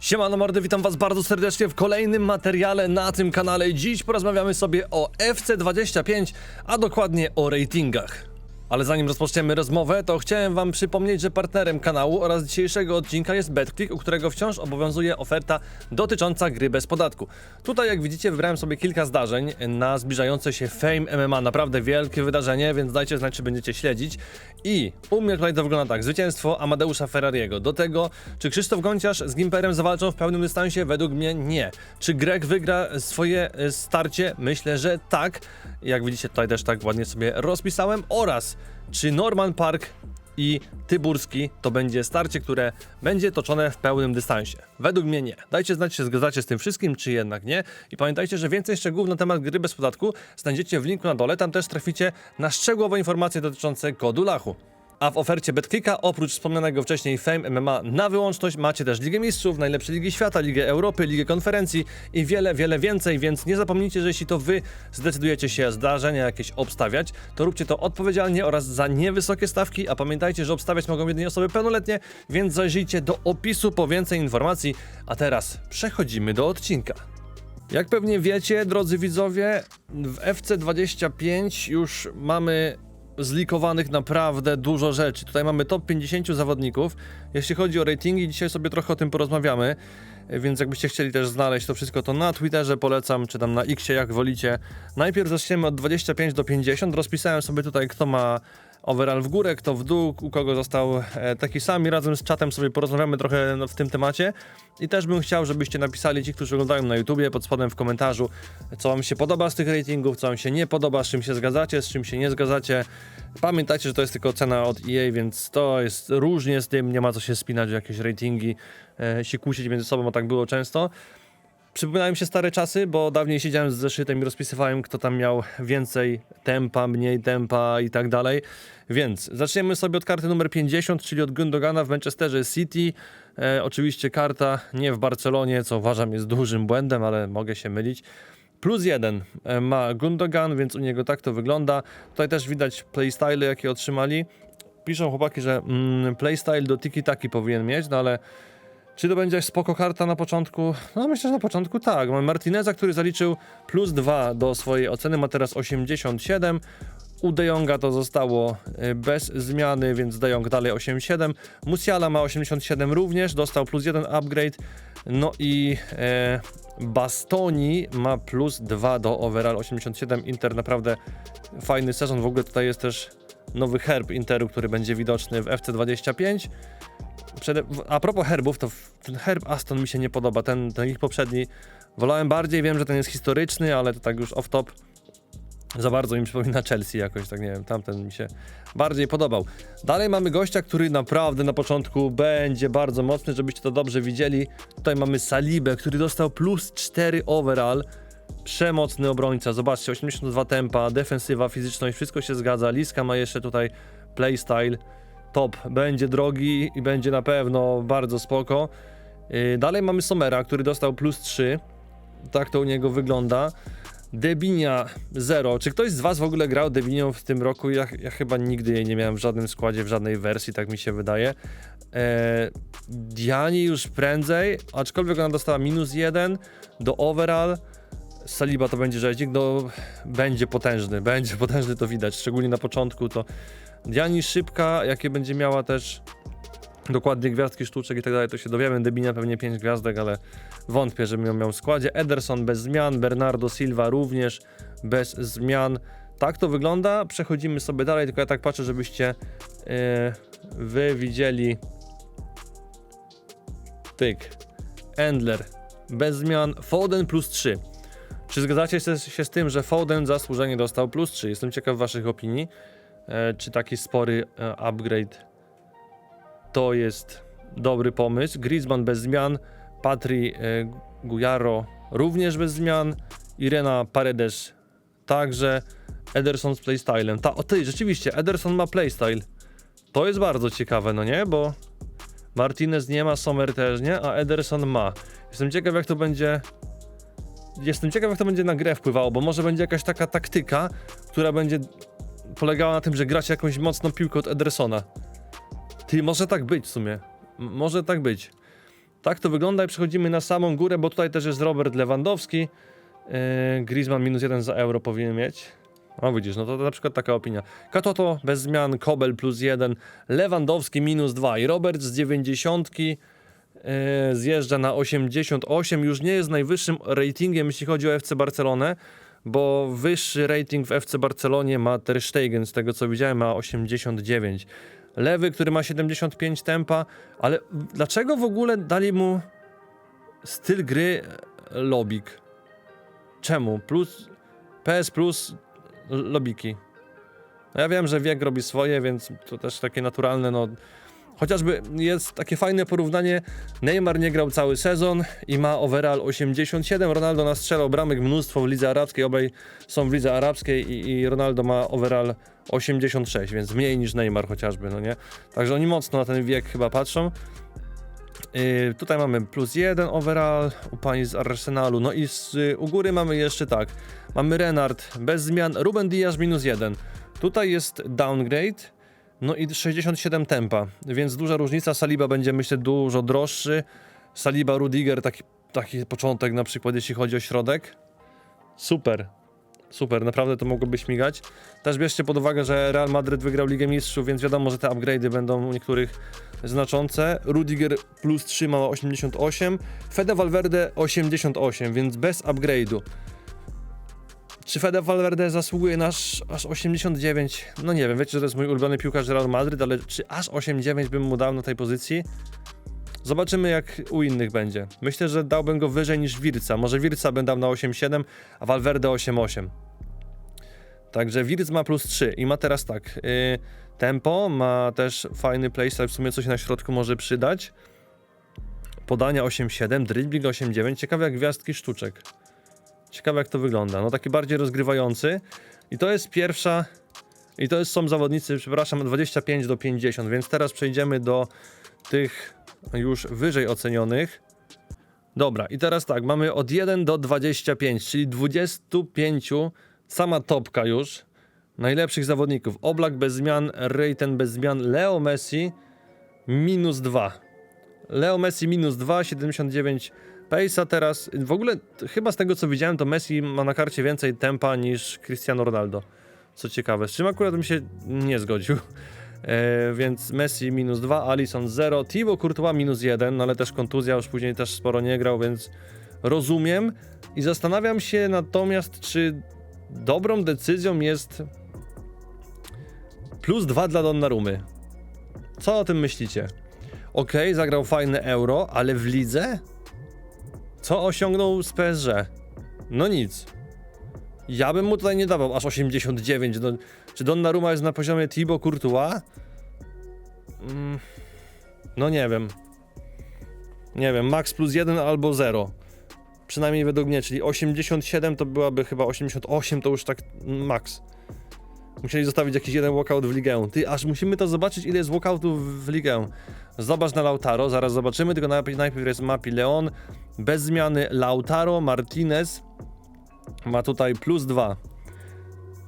Siemano mordy, witam was bardzo serdecznie w kolejnym materiale na tym kanale. Dziś porozmawiamy sobie o FC25, a dokładnie o ratingach. Ale zanim rozpoczniemy rozmowę, to chciałem wam przypomnieć, że partnerem kanału oraz dzisiejszego odcinka jest BetClick, u którego wciąż obowiązuje oferta dotycząca gry bez podatku. Tutaj jak widzicie wybrałem sobie kilka zdarzeń na zbliżające się Fame MMA, naprawdę wielkie wydarzenie, więc dajcie znać czy będziecie śledzić. I u mnie tutaj to wygląda tak, zwycięstwo Amadeusza Ferrariego. Do tego, czy Krzysztof Gonciarz z Gimperem zawalczą w pełnym dystansie? Według mnie nie. Czy Greg wygra swoje e, starcie? Myślę, że tak. Jak widzicie tutaj też tak ładnie sobie rozpisałem. Oraz czy Norman Park i Tyburski to będzie starcie, które będzie toczone w pełnym dystansie? Według mnie nie. Dajcie znać, czy zgadzacie z tym wszystkim, czy jednak nie. I pamiętajcie, że więcej szczegółów na temat gry bez podatku znajdziecie w linku na dole. Tam też traficie na szczegółowe informacje dotyczące kodu lachu. A w ofercie BetClicka oprócz wspomnianego wcześniej Fame MMA na wyłączność macie też Ligę Mistrzów, najlepsze Ligi Świata, Ligę Europy, Ligę Konferencji i wiele, wiele więcej, więc nie zapomnijcie, że jeśli to wy zdecydujecie się zdarzenia jakieś obstawiać, to róbcie to odpowiedzialnie oraz za niewysokie stawki, a pamiętajcie, że obstawiać mogą jedynie osoby pełnoletnie, więc zajrzyjcie do opisu po więcej informacji. A teraz przechodzimy do odcinka. Jak pewnie wiecie, drodzy widzowie, w FC25 już mamy zlikowanych naprawdę dużo rzeczy. Tutaj mamy top 50 zawodników. Jeśli chodzi o ratingi, dzisiaj sobie trochę o tym porozmawiamy, więc jakbyście chcieli też znaleźć to wszystko, to na Twitterze polecam, czy tam na Xie, jak wolicie. Najpierw zaczniemy od 25 do 50. Rozpisałem sobie tutaj, kto ma overall w górę, kto w dół, u kogo został e, taki sam i razem z czatem sobie porozmawiamy trochę no, w tym temacie. I też bym chciał, żebyście napisali ci, którzy oglądają na YouTubie, pod spodem w komentarzu, co wam się podoba z tych ratingów, co wam się nie podoba, z czym się zgadzacie, z czym się nie zgadzacie. Pamiętajcie, że to jest tylko cena od EA, więc to jest różnie z tym, nie ma co się spinać w jakieś ratingi, e, się kłócić między sobą, bo tak było często. Przypominają mi się stare czasy, bo dawniej siedziałem z zeszytem i rozpisywałem, kto tam miał więcej tempa, mniej tempa i tak dalej. Więc zaczniemy sobie od karty numer 50, czyli od Gündogana w Manchesterze City. E, oczywiście karta nie w Barcelonie, co uważam jest dużym błędem, ale mogę się mylić. Plus jeden e, ma Gundogan, więc u niego tak to wygląda. Tutaj też widać playstyle, jakie otrzymali. Piszą chłopaki, że mm, playstyle do tiki-taki powinien mieć, no ale czy to będzie spoko karta na początku? No myślę, że na początku tak. Mamy Martineza, który zaliczył plus 2 do swojej oceny, ma teraz 87. U De Jonga to zostało y, bez zmiany, więc De Jong dalej 87. Musiala ma 87 również, dostał plus 1 upgrade. No i e, Bastoni ma plus 2 do overall 87. Inter naprawdę fajny sezon. W ogóle tutaj jest też nowy herb Interu, który będzie widoczny w FC25. A propos herbów, to ten herb Aston mi się nie podoba, ten, ten ich poprzedni wolałem bardziej, wiem, że ten jest historyczny, ale to tak już off-top za bardzo mi przypomina Chelsea jakoś, tak nie wiem, tamten mi się bardziej podobał. Dalej mamy gościa, który naprawdę na początku będzie bardzo mocny, żebyście to dobrze widzieli. Tutaj mamy Salibę, który dostał plus 4 overall. Przemocny obrońca, zobaczcie, 82 tempa, defensywa, fizyczność, wszystko się zgadza. Liska ma jeszcze tutaj playstyle top, będzie drogi i będzie na pewno bardzo spoko. Yy, Dalej mamy Somera, który dostał plus 3. Tak to u niego wygląda. Debinia 0. Czy ktoś z was w ogóle grał Debinią w tym roku? Ja, ja chyba nigdy jej nie miałem w żadnym składzie, w żadnej wersji, tak mi się wydaje. Eee, Diani już prędzej, aczkolwiek ona dostała minus 1 do overall. Saliba to będzie rzeźnik, no będzie potężny, będzie potężny to widać, szczególnie na początku to Diani szybka, jakie będzie miała też dokładnie gwiazdki sztuczek i tak dalej, to się dowiemy. Debinia pewnie 5 gwiazdek, ale wątpię, żebym ją miał w składzie. Ederson bez zmian, Bernardo Silva również bez zmian. Tak to wygląda. Przechodzimy sobie dalej, tylko ja tak patrzę, żebyście yy, wy widzieli. Tyk. Endler bez zmian. Foden plus 3. Czy zgadzacie się, z tym, że Foden zasłużenie dostał plus 3? Jestem ciekaw waszych opinii. E, czy taki spory e, upgrade to jest dobry pomysł. Griezmann bez zmian, Patri e, Gujaro również bez zmian, Irena Paredes także, Ederson z playstylem. Ta, o ty, rzeczywiście, Ederson ma playstyle. To jest bardzo ciekawe, no nie? Bo Martinez nie ma, Sommer też nie, a Ederson ma. Jestem ciekaw, jak to będzie. Jestem ciekaw, jak to będzie na grę wpływało, bo może będzie jakaś taka taktyka, która będzie polegała na tym, że gracie jakąś mocną piłkę od Edersona. Ty, może tak być w sumie. M- może tak być. Tak to wygląda i przechodzimy na samą górę, bo tutaj też jest Robert Lewandowski. Yy, Griezmann minus jeden za euro powinien mieć. O widzisz, no to na przykład taka opinia. Katoto bez zmian, Kobel plus jeden, Lewandowski minus dwa i Robert z 90 yy, zjeżdża na 88. Już nie jest najwyższym ratingiem, jeśli chodzi o FC Barcelonę, bo wyższy rating w FC Barcelonie ma Ter Stegen, z tego co widziałem ma 89. Lewy, który ma 75 tempa, ale dlaczego w ogóle dali mu styl gry e, lobik? Czemu? Plus PS plus lobiki. Ja wiem, że wiek robi swoje, więc to też takie naturalne, no. Chociażby jest takie fajne porównanie. Neymar nie grał cały sezon i ma overall 87. Ronaldo nastrzelał bramek mnóstwo w lidze arabskiej. Obaj są w lidze arabskiej i, i Ronaldo ma overall 86, więc mniej niż Neymar chociażby, no nie? Także oni mocno na ten wiek chyba patrzą. Yy, tutaj mamy plus jeden overall u pani z Arsenalu. No i z, y, u góry mamy jeszcze tak. Mamy Renard bez zmian, Ruben Diaz minus jeden. Tutaj jest downgrade. No i 67 tempa, więc duża różnica. Saliba będzie myślę dużo droższy. Saliba Rudiger taki, taki początek na przykład jeśli chodzi o środek. Super. Super, naprawdę to mogłoby śmigać. Też bierzcie pod uwagę, że Real Madryt wygrał Ligę Mistrzów, więc wiadomo, że te upgrade'y będą u niektórych znaczące. Rudiger plus 3 ma 88, Fede Valverde 88, więc bez upgrade'u. Czy Fede Valverde zasługuje na aż, aż 89? No nie wiem, wiecie, że to jest mój ulubiony piłkarz Real Madryt, ale czy aż 89 bym mu dał na tej pozycji? Zobaczymy jak u innych będzie. Myślę, że dałbym go wyżej niż Wirca. Może Wirca bym dał na 8,7, a Valverde 8,8. Także Wirc ma plus 3 i ma teraz tak. Yy, tempo, ma też fajny playstyle, w sumie coś na środku może przydać. Podania 8,7, dribbling 8,9. Ciekawe jak gwiazdki sztuczek. Ciekawe jak to wygląda. No taki bardziej rozgrywający. I to jest pierwsza. I to jest, są zawodnicy, przepraszam, 25 do 50, więc teraz przejdziemy do tych już wyżej ocenionych. Dobra, i teraz tak, mamy od 1 do 25, czyli 25, sama topka już, najlepszych zawodników. Oblak bez zmian, Rejten bez zmian, Leo Messi minus 2. Leo Messi minus 2, 79 Pace'a teraz. W ogóle chyba z tego co widziałem, to Messi ma na karcie więcej tempa niż Cristiano Ronaldo. Co ciekawe, z czym akurat bym się nie zgodził. E, więc Messi minus 2, Alisson 0, Thibaut Courtois minus 1, no ale też kontuzja, już później też sporo nie grał, więc rozumiem. I zastanawiam się natomiast, czy dobrą decyzją jest plus 2 dla Donnarumy. Co o tym myślicie? Okej, zagrał fajne euro, ale w lidze? Co osiągnął z PSG? No nic. Ja bym mu tutaj nie dawał aż 89. No, czy Donnarumma jest na poziomie Thibaut Courtois? Mm, no nie wiem. Nie wiem, max plus 1 albo 0. Przynajmniej według mnie, czyli 87 to byłaby chyba 88 to już tak max. Musieli zostawić jakiś jeden walkout w ligę. Ty, aż musimy to zobaczyć, ile jest walkoutów w ligę. Zobacz na Lautaro, zaraz zobaczymy, tylko najpierw, najpierw jest Mapi Leon. Bez zmiany Lautaro, Martinez. Ma tutaj plus 2.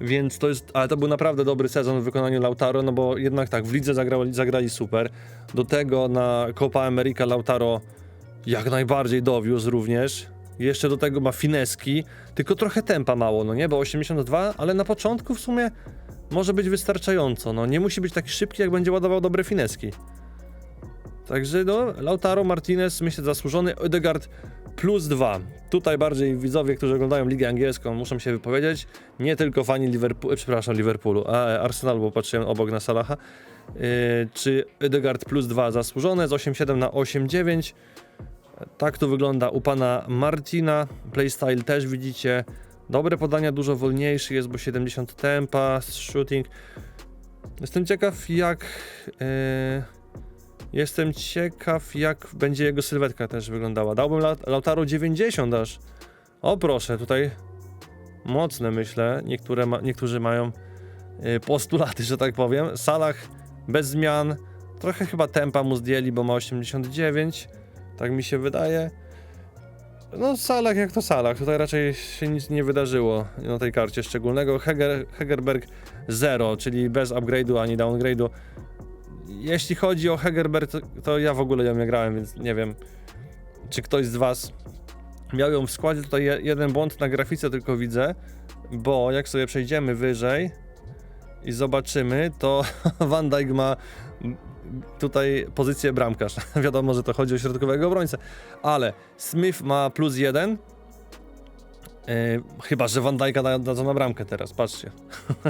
Więc to jest, ale to był naprawdę dobry sezon w wykonaniu Lautaro, no bo jednak tak, w lidze zagrali, zagrali super. Do tego na Copa America Lautaro jak najbardziej dowiózł również. Jeszcze do tego ma fineski, tylko trochę tempa mało, no nie? Bo 82, ale na początku w sumie może być wystarczająco. No nie musi być taki szybki, jak będzie ładował dobre fineski. Także no, Lautaro, Martinez, myślę zasłużony, Odegaard plus 2. Tutaj bardziej widzowie, którzy oglądają Ligę Angielską muszą się wypowiedzieć. Nie tylko fani Liverpoolu, przepraszam, Liverpoolu, a e, Arsenalu, bo patrzyłem obok na Salaha. Yy, czy Odegaard plus 2 zasłużone z 8,7 na 8,9. Tak to wygląda u pana Martina. Playstyle też widzicie. Dobre podania, dużo wolniejszy jest, bo 70 tempa, shooting. Jestem ciekaw jak... Yy, jestem ciekaw jak będzie jego sylwetka też wyglądała. Dałbym La- Lautaro 90 aż. O proszę, tutaj mocne myślę. Niektóre ma, niektórzy mają yy, postulaty, że tak powiem. Salah bez zmian. Trochę chyba tempa mu zdjęli, bo ma 89. Tak mi się wydaje. No, Salah jak to Salah. Tutaj raczej się nic nie wydarzyło na tej karcie szczególnego. Heger, Hegerberg 0, czyli bez upgrade'u ani downgrade'u. Jeśli chodzi o Hegerberg, to, to ja w ogóle ją nie grałem, więc nie wiem. czy ktoś z was miał ją w składzie. Tutaj je- jeden błąd na grafice tylko widzę, bo jak sobie przejdziemy wyżej i zobaczymy, to Van Dijk ma tutaj pozycję bramkarz. Wiadomo, że to chodzi o środkowego obrońcę, ale Smith ma plus jeden. Yy, chyba, że Van Dijk'a da- dadzą na bramkę teraz, patrzcie.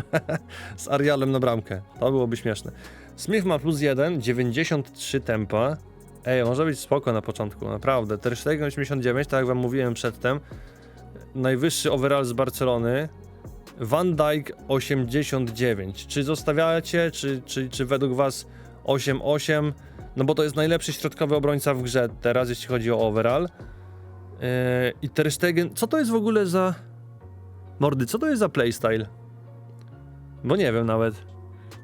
Z Arialem na bramkę. To byłoby śmieszne. Smith ma plus 1, 93 tempa. Ej, może być spoko na początku, naprawdę. Ter Stegen 89, tak jak wam mówiłem przedtem. Najwyższy overall z Barcelony. Van Dijk 89. Czy zostawiacie, czy, czy, czy według was 8-8? No bo to jest najlepszy środkowy obrońca w grze teraz, jeśli chodzi o overall. Yy, I Ter Stegen, co to jest w ogóle za... Mordy, co to jest za playstyle? Bo nie wiem nawet.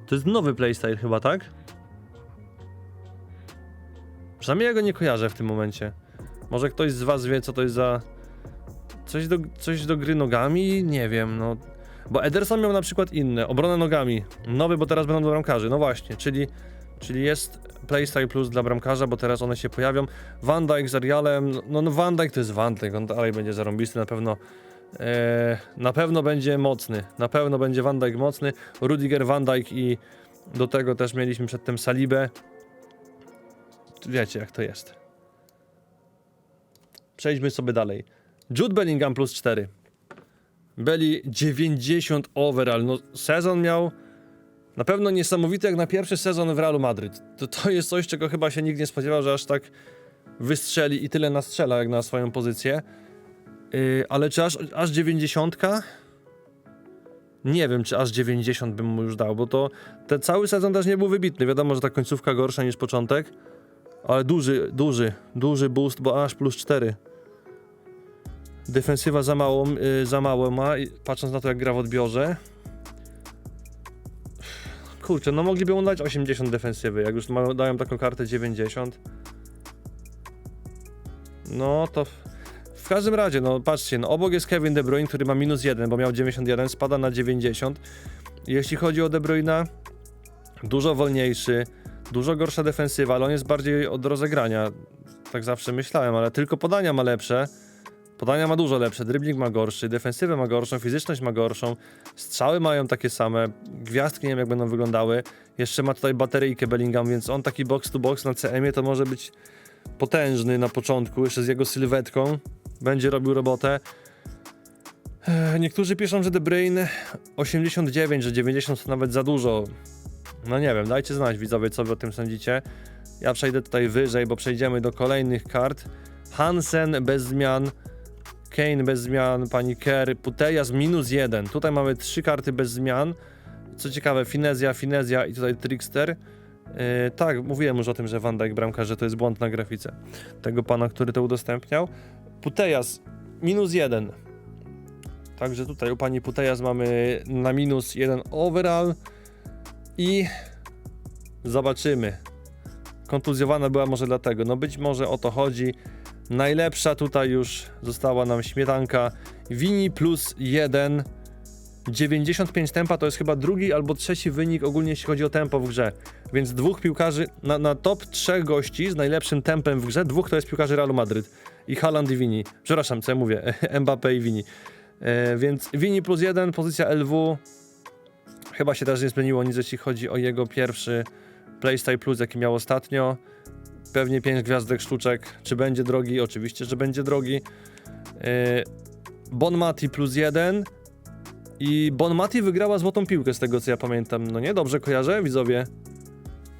To jest nowy playstyle chyba, tak? Przynajmniej ja go nie kojarzę w tym momencie. Może ktoś z was wie, co to jest za... Coś do, coś do gry nogami? Nie wiem, no... Bo Ederson miał na przykład inne, obronę nogami. Nowy, bo teraz będą do bramkarzy, no właśnie, czyli... Czyli jest Playstyle Plus dla bramkarza, bo teraz one się pojawią. Van Dijk z Arialem, no, no Van Dijk to jest Van Dijk, on dalej będzie zarąbisty, na pewno e, na pewno będzie mocny, na pewno będzie Van Dijk mocny, Rudiger, Van Dijk i do tego też mieliśmy przedtem Salibę. Wiecie jak to jest. Przejdźmy sobie dalej. Jude Bellingham plus 4. Belli 90 overall. No, sezon miał na pewno niesamowity jak na pierwszy sezon w Realu Madryt. To, to jest coś, czego chyba się nikt nie spodziewał, że aż tak wystrzeli i tyle nastrzela jak na swoją pozycję. Yy, ale czy aż, aż 90? Nie wiem, czy aż 90 bym mu już dał, bo to ten cały sezon też nie był wybitny. Wiadomo, że ta końcówka gorsza niż początek, ale duży, duży, duży boost, bo aż plus 4. Defensywa za mało, yy, za mało ma, patrząc na to, jak gra w odbiorze. Kurczę, no mogliby mu dać 80 defensywy, jak już dają taką kartę 90. No to w, każdym razie, no patrzcie, no obok jest Kevin De Bruyne, który ma minus 1, bo miał 91, spada na 90. Jeśli chodzi o De Bruyna, dużo wolniejszy, dużo gorsza defensywa, ale on jest bardziej od rozegrania. Tak zawsze myślałem, ale tylko podania ma lepsze. Podania ma dużo lepsze, dribbling ma gorszy, defensywę ma gorszą, fizyczność ma gorszą, strzały mają takie same, gwiazdki nie wiem jak będą wyglądały. Jeszcze ma tutaj bateryjkę Bellingham, więc on taki box to box na CM-ie to może być potężny na początku, jeszcze z jego sylwetką. Będzie robił robotę. Niektórzy piszą, że De Bruyne 89, że 90 to nawet za dużo. No nie wiem, dajcie znać widzowie, co wy o tym sądzicie. Ja przejdę tutaj wyżej, bo przejdziemy do kolejnych kart. Hansen bez zmian. Kane bez zmian, pani Kerr, Putejas minus jeden. Tutaj mamy trzy karty bez zmian. Co ciekawe, Finezja, Finezja i tutaj Trickster. Yy, tak, mówiłem już o tym, że Van Dijk bramka, że to jest błąd na grafice tego pana, który to udostępniał. Putejas minus jeden. Także tutaj u pani Putejas mamy na minus jeden overall i zobaczymy. Kontuzjowana była może dlatego. No być może o to chodzi. Najlepsza tutaj już została nam śmietanka. Wini plus 1. 95 tempa to jest chyba drugi albo trzeci wynik ogólnie jeśli chodzi o tempo w grze. Więc dwóch piłkarzy, na, na top trzech gości z najlepszym tempem w grze, dwóch to jest piłkarzy Realu Madryt. I Haaland i Vini. Przepraszam, co ja mówię? Mbappé i Vini. E, więc Vini plus 1, pozycja LW. Chyba się też nie zmieniło nic jeśli chodzi o jego pierwszy Playstyle Plus jaki miał ostatnio pewnie 5 gwiazdek sztuczek. Czy będzie drogi? Oczywiście, że będzie drogi. Yy, bon Mati plus 1. I Bon Mati wygrała złotą piłkę, z tego co ja pamiętam. No nie, dobrze kojarzę, widzowie,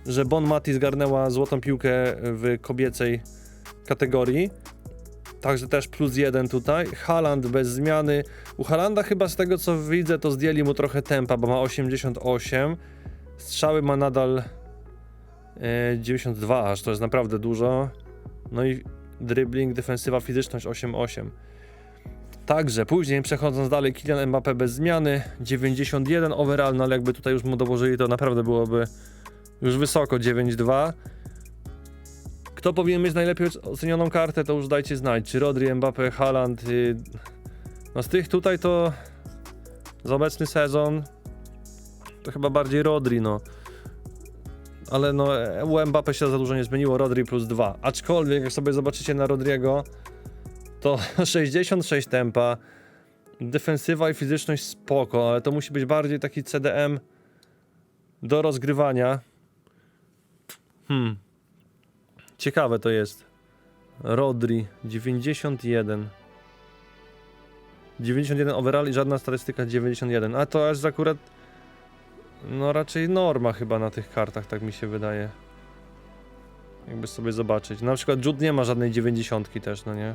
że Bon Mati zgarnęła złotą piłkę w kobiecej kategorii. Także też plus jeden tutaj. Haaland bez zmiany. U Haalanda chyba z tego co widzę, to zdjęli mu trochę tempa, bo ma 88. Strzały ma nadal E, 92 aż, to jest naprawdę dużo. No i dribbling, defensywa, fizyczność 8-8. Także później przechodząc dalej, Kylian Mbappé bez zmiany, 91 overall, no ale jakby tutaj już mu dołożyli, to naprawdę byłoby już wysoko, 9-2. Kto powinien mieć najlepiej ocenioną kartę, to już dajcie znać. Czy Rodri, Mbappé, Haaland. y, No z tych tutaj to za obecny sezon to chyba bardziej Rodri, no. Ale no e, u Mbappe się za dużo nie zmieniło, Rodri plus 2. Aczkolwiek jak sobie zobaczycie na Rodriego, to 66 tempa, defensywa i fizyczność spoko, ale to musi być bardziej taki CDM do rozgrywania. Hmm. Ciekawe to jest. Rodri 91. 91 overall i żadna statystyka 91. A to aż akurat no raczej norma chyba na tych kartach, tak mi się wydaje. Jakby sobie zobaczyć. Na przykład Jude nie ma żadnej 90 też, no nie?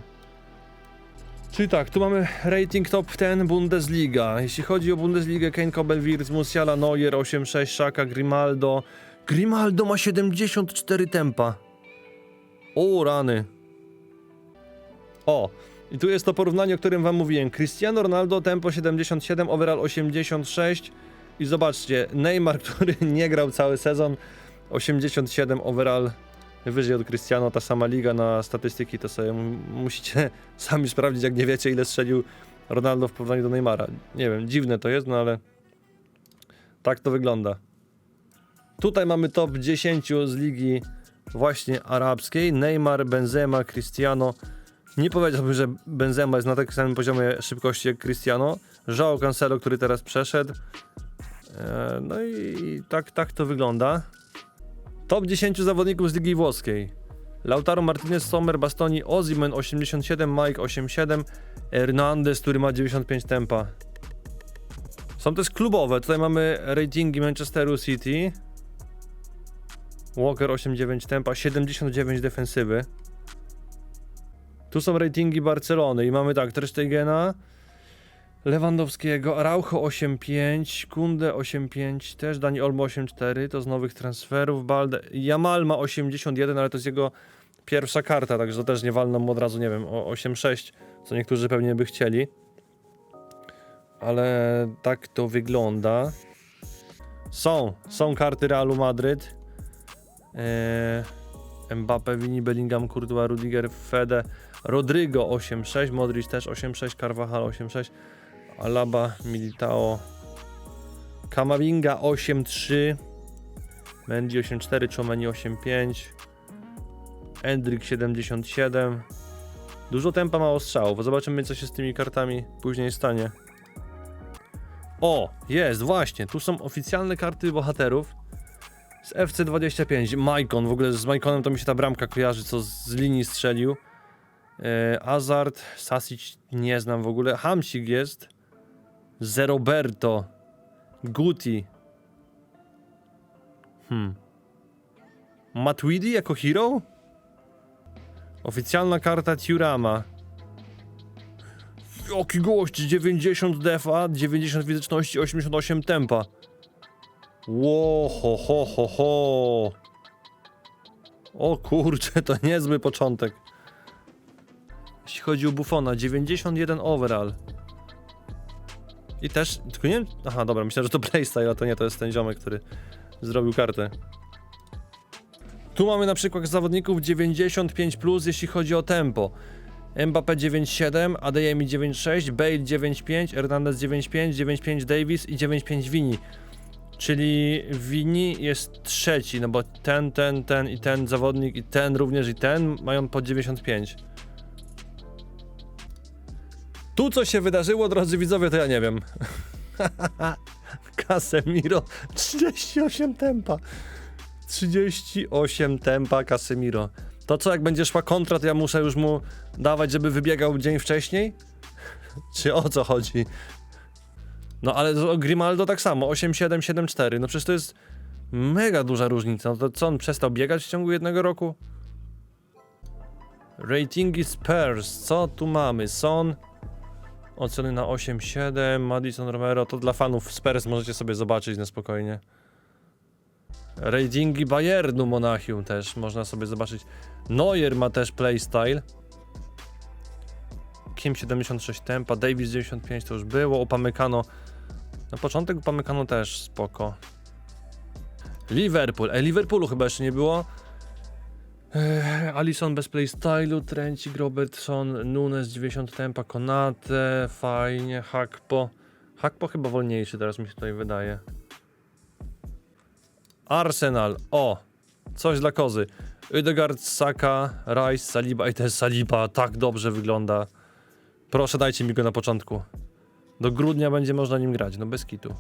Czyli tak, tu mamy rating top 10 Bundesliga. Jeśli chodzi o Bundesligę, Kane, Kobel, Wirtz, Musiala, Neuer, 8-6, Szaka, Grimaldo. Grimaldo ma 74 tempa. O, rany. O, i tu jest to porównanie, o którym wam mówiłem. Cristiano Ronaldo, tempo 77, overall 86. I zobaczcie, Neymar, który nie grał cały sezon, 87 overall, wyżej od Cristiano, ta sama liga na statystyki, to sobie musicie sami sprawdzić, jak nie wiecie, ile strzelił Ronaldo w porównaniu do Neymara. Nie wiem, dziwne to jest, no ale tak to wygląda. Tutaj mamy top 10 z ligi właśnie arabskiej. Neymar, Benzema, Cristiano. Nie powiedziałbym, że Benzema jest na takim samym poziomie szybkości jak Cristiano. João Cancelo, który teraz przeszedł. E, No i tak, tak to wygląda. Top 10 zawodników z Ligi Włoskiej. Lautaro Martinez, Sommer, Bastoni, Ozimen 87, Mike 87, Hernandez, który ma 95 tempa. Są też klubowe. Tutaj mamy ratingi Manchesteru City. Walker 89 tempa, 79 defensywy. Tu są ratingi Barcelony i mamy tak, Ter Stegena, Lewandowskiego, Araujo 8.5, Kunde 8.5, też Dani Olmo 8.4, to z nowych transferów, Balde, Jamal ma 81, ale to jest jego pierwsza karta, także to też nie walną mu od razu, nie wiem, o 8.6, co niektórzy pewnie by chcieli. Ale tak to wygląda. Są, są karty Realu Madryt. Eee, Mbappe, Vini, Bellingham, Courtois, Rudiger, Fede, Rodrigo 8.6, Modric też 8.6, Carvajal 8.6, Alaba, Militao, Kamavinga 8.3, Mendy 8.4, Chomeni 8.5, Endrick 77. Dużo tempa, mało strzałów. Zobaczymy, co się z tymi kartami później stanie. O, jest, właśnie. Tu są oficjalne karty bohaterów z FC25. Maicon, w ogóle z Maiconem to mi się ta bramka kojarzy, co z linii strzelił. E, Azard, Sasic nie znam w ogóle. Hamsik jest. Zeroberto. Guti. Hmm. Matuidi jako hero? Oficjalna karta Tiurama. Jaki gość, 90 defa, 90 fizyczności, 88 tempa. Ło, ho, ho, ho, ho. O kurczę, to niezły początek. Jeśli chodzi o Buffona, 91 overall. I też, tylko nie aha dobra, myślałem, że to playstyle, a to nie, to jest ten ziomek, który zrobił kartę. Tu mamy na przykład zawodników 95+, plus, jeśli chodzi o tempo. Mbappé 9.7, Adeyemi 9.6, Bale 9.5, Hernandez 9.5, 9.5 Davis i 9.5 Vini. Czyli Vini jest trzeci, no bo ten, ten, ten i ten zawodnik i ten również i ten mają po 95. Tu co się wydarzyło, drodzy widzowie, to ja nie wiem. Casemiro 38 tempa. 38 tempa Casemiro. To co, jak będzie szła kontra, to ja muszę już mu dawać, żeby wybiegał dzień wcześniej? Czy o co chodzi? No ale Grimaldo tak samo, 8-7, 7-4. No przecież to jest mega duża różnica. No to co, on przestał biegać w ciągu jednego roku? Ratingi Spurs, co tu mamy? Son, oceny na 8-7, Madison Romero, to dla fanów Spurs możecie sobie zobaczyć na spokojnie. Ratingi Bayernu Monachium też można sobie zobaczyć. Neuer ma też playstyle. Kim 76 tempa, Davis 95 to już było, Opamecano na początek Upamecano też spoko. Liverpool, e Liverpoolu chyba jeszcze nie było. Alisson bez playstylu, Trencik, Robertson, Nunes 90 tempa, Konate, fajnie, Hakpo. Hakpo chyba wolniejszy teraz mi się tutaj wydaje. Arsenal, o! Coś dla kozy. Ødegaard, Saka, Rice, Saliba i też Saliba tak dobrze wygląda. Proszę dajcie mi go na początku. Do grudnia będzie można nim grać, no bez kitu.